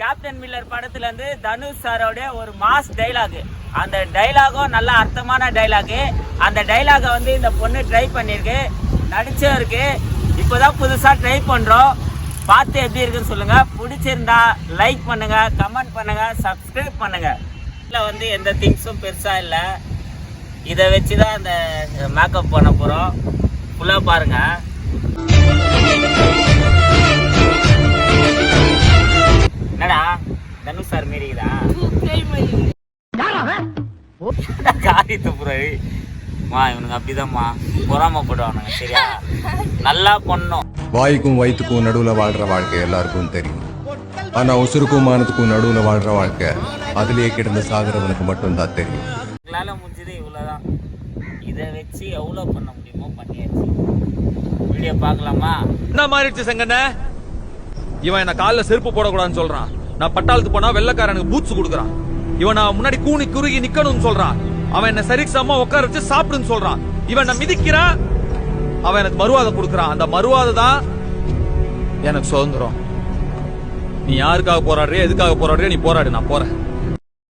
Captain Miller படத்துல இருந்து தனுஷ் சாரோட ஒரு மாஸ் டைலாக் அந்த டைலாகும் நல்ல அர்த்தமான டைலாக் அந்த டைலாகை வந்து இந்த பொண்ணு ட்ரை பண்ணிருக்கு. நடிச்சும் இருக்கு. இப்போதான் புதுசா ட்ரை பண்றோம். பார்த்து எப்படி இருக்குன்னு சொல்லுங்க. பிடிச்சிருந்தா லைக் பண்ணுங்க கமெண்ட் பண்ணுங்க சப்ஸ்கிரைப் பண்ணுங்க. இதில் வந்து எந்த திங்ஸும் பெருசாக இல்லை. இதை வச்சு தான் அந்த மேக்கப் பண்ண போகிறோம் ஃபுல்லாக பாருங்கள் மீறிக்குதா? காரி துப்புறாரு மா இவனுங்க அப்படிதான்மா பொறாமப்படுவானுங்க சரியா? நல்லா பண்ணும் வாய்க்கும் வயிற்றுக்கும் நடுவுல வாழ்ற வாழ்க்கை எல்லாருக்கும் தெரியும். ஆனா உசுருக்கும் மானத்துக்கும் நடுவுல வாழ்ற வாழ்க்கை அதுலயே கிடந்து சாகுறவனுக்கு மட்டும்தான் தெரியும். எங்களால் முடிஞ்சது இவ்வளோதான் இதை வச்சு எவ்வளோ பண்ண முடியுமோ பண்ணியாச்சு. வீடியோ பார்க்கலாமா? என்ன மாறிடுச்சு செங்கண்ண? இவன் என்ன கால்ல செருப்பு போடக்கூடாதுன்னு சொல்றான். நான் பட்டாளத்து போனா வெள்ளக்காரனுக்கு பூட்ஸ் கொடுக்குறான். இவன் நான் முன்னாடி கூனி குறுகி நிக்கணும்னு சொல்றான். அவன் என்ன சரிக்கு சமமா உட்கார வச்சு சாப்பிடுன்னு சொல்றான். இவன் நான் மிதிக்கிறான் அவன் எனக்கு மறுவாதை கொடுக்குறான். அந்த மறுவாதை தான் எனக்கு சுதந்திரம். நீ யாருக்காக போராடுறியா எதுக்காக போராடுறியா நீ போராடு நான் போறேன்.